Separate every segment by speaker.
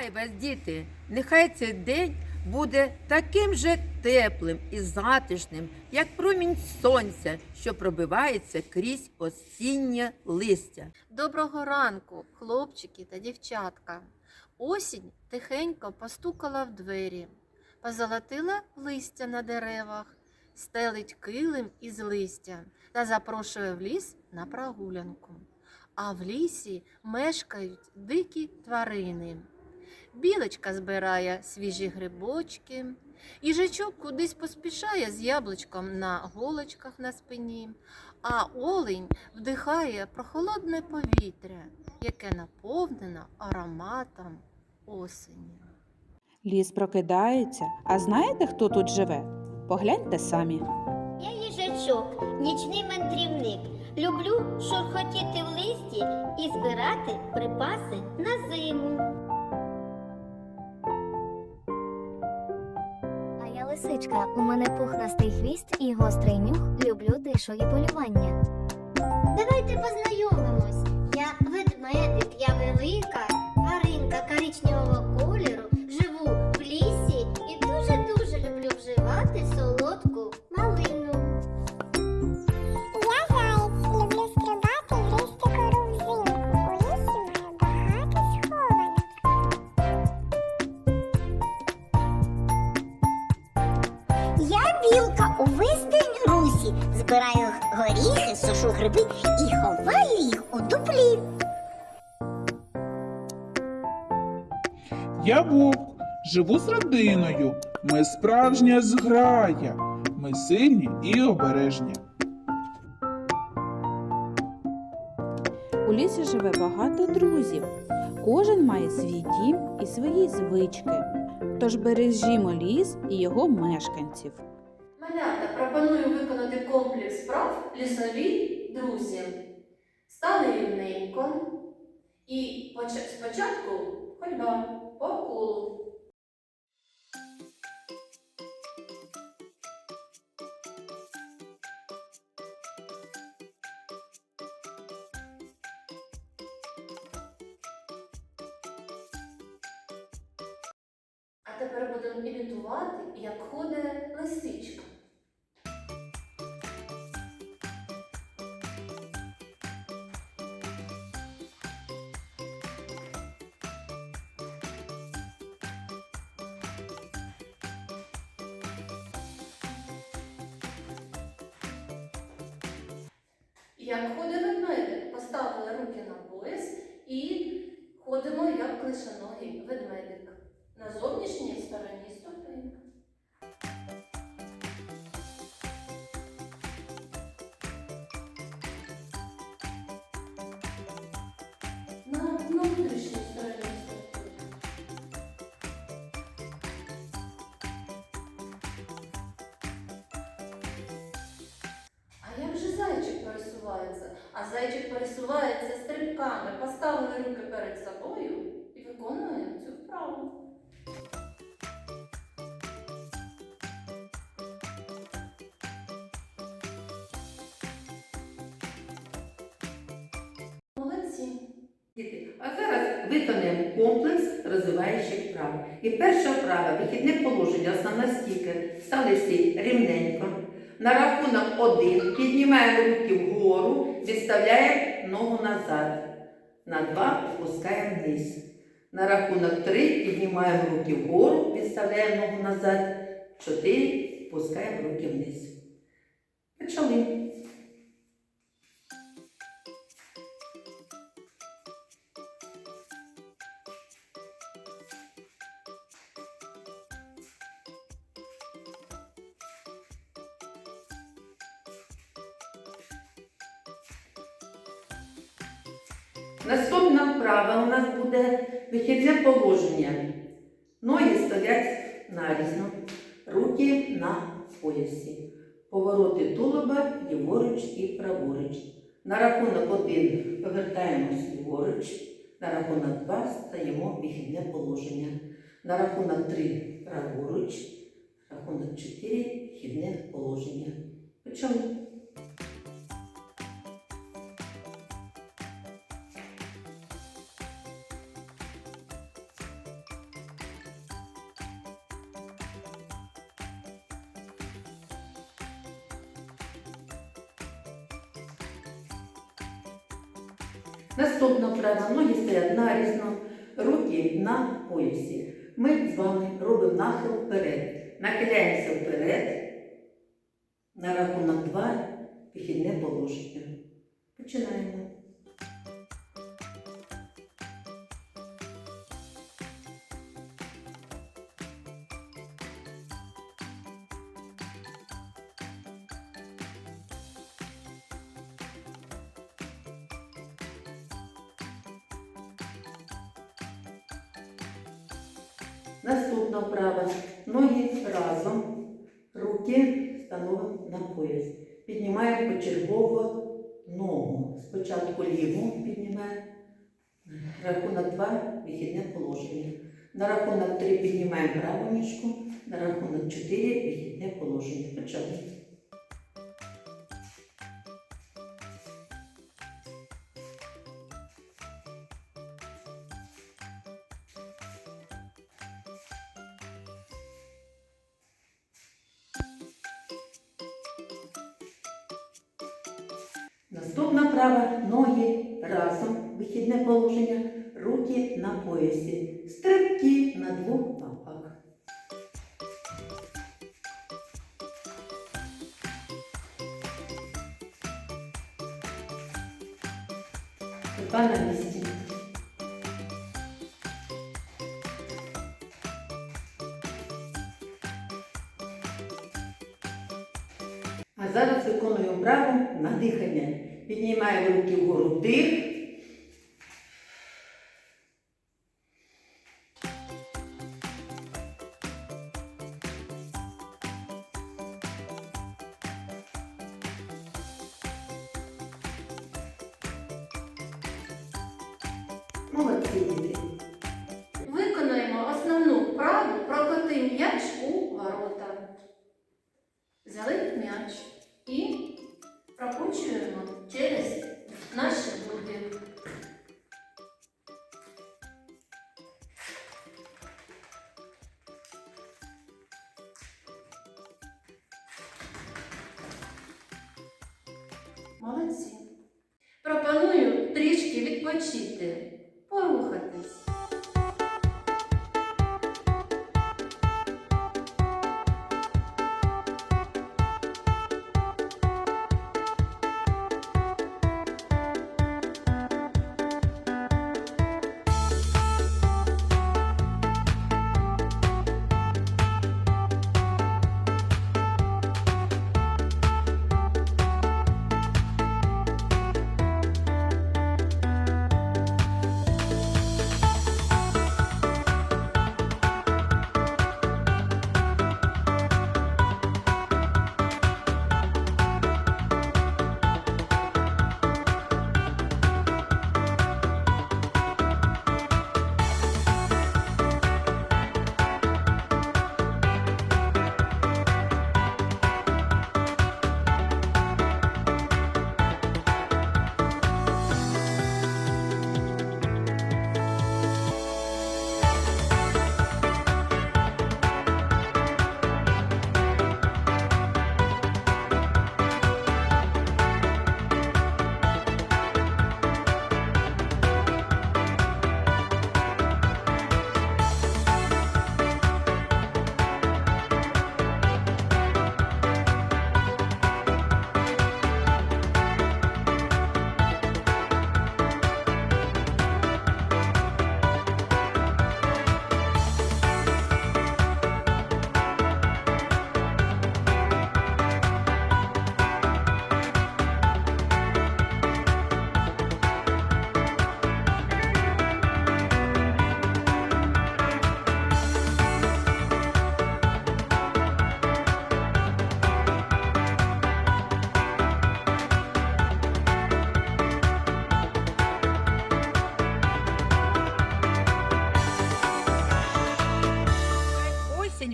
Speaker 1: Вітаю вас, діти! Нехай цей день буде таким же теплим і затишним, як промінь сонця, що пробивається крізь осіннє листя.
Speaker 2: Доброго ранку, хлопчики та дівчатка. Осінь тихенько постукала в двері, позолотила листя на деревах, стелить килим із листя та запрошує в ліс на прогулянку. А в лісі мешкають дикі тварини. Білочка збирає свіжі грибочки, їжачок кудись поспішає з яблучком на голочках на спині, а олень вдихає прохолодне повітря, яке наповнено ароматом осені.
Speaker 3: Ліс прокидається, а знаєте, хто тут живе? Погляньте самі.
Speaker 4: Я їжачок, нічний мандрівник. Люблю шурхотіти в листі і збирати припаси на зиму.
Speaker 5: Лисичка, у мене пухнастий хвіст і гострий нюх. Люблю дишу і полювання.
Speaker 4: Давайте познайомимось. Білка увесь день русі. Збираю горіхи, сушу гриби і ховаю їх у дуплі.
Speaker 6: Я вовк, живу з родиною. Ми справжня зграя. Ми сильні і обережні.
Speaker 3: У лісі живе багато друзів. Кожен має свій дім і свої звички. Тож бережімо ліс і його мешканців.
Speaker 2: Пропоную виконати комплекс справ лісові друзі. Стали рівненько і спочатку ходьба по колу. А тепер будемо імітувати, як ходить лисичка. Як ходить ведмедик, поставили руки на пояс і ходимо як клишоногий ведмедик. На зовнішній пересувається стрибками. Поставили руки перед собою і виконуємо цю вправу. Молодці.
Speaker 1: А зараз виконаємо комплекс розвиваючих вправ. І перша вправа вихідне положення, основна стійка. Стали всі рівненько. На рахунок один піднімаємо руки вгору, відставляємо ногу назад. На два опускаємо вниз. На рахунок три піднімаємо руки вгору, відставляємо ногу назад. Чотири опускаємо руки вниз. Почали. Наступна вправа у нас буде вихідне положення. Ноги стоять нарізно, руки на поясі. Повороти тулуба ліворуч і праворуч. На рахунок один повертаємось ліворуч, на рахунок два стаємо вихідне положення. На рахунок три праворуч, рахунок чотири вхідне положення. Почали. Наступна вправа. Ноги стоять нарізно, руки на поясі. Ми з вами робимо нахил вперед. Нахиляємося вперед. На рахунок 2 вихідне положення. Починаємо. Наступна вправа. Ноги разом, руки становимо на пояс. Піднімаємо почергово ногу. Спочатку ліву піднімаємо. Рахунок 2 вихідне положення. На рахунок 3 піднімаємо праву ніжку. На рахунок 4 вихідне положення. Почали. Наступна права ноги разом, вихідне положення, руки на поясі, стрибки на двох лапах. Рука на місці. А зараз виконуємо вправу на дихання. Піднімаємо руки вгору вдих. Молодці діти.
Speaker 2: Молодці. Пропоную трішки відпочити,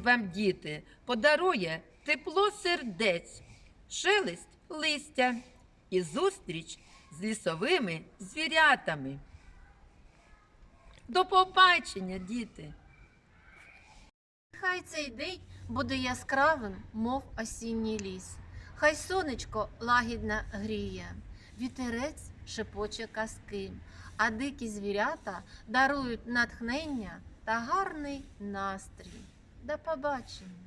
Speaker 7: вам, діти, подарує тепло сердець, шелест листя і зустріч з лісовими звірятами. До побачення, діти!
Speaker 2: Хай цей день буде яскравим, мов осінній ліс. Хай сонечко лагідно гріє, вітерець шепоче казки, а дикі звірята дарують натхнення та гарний настрій. До побачення!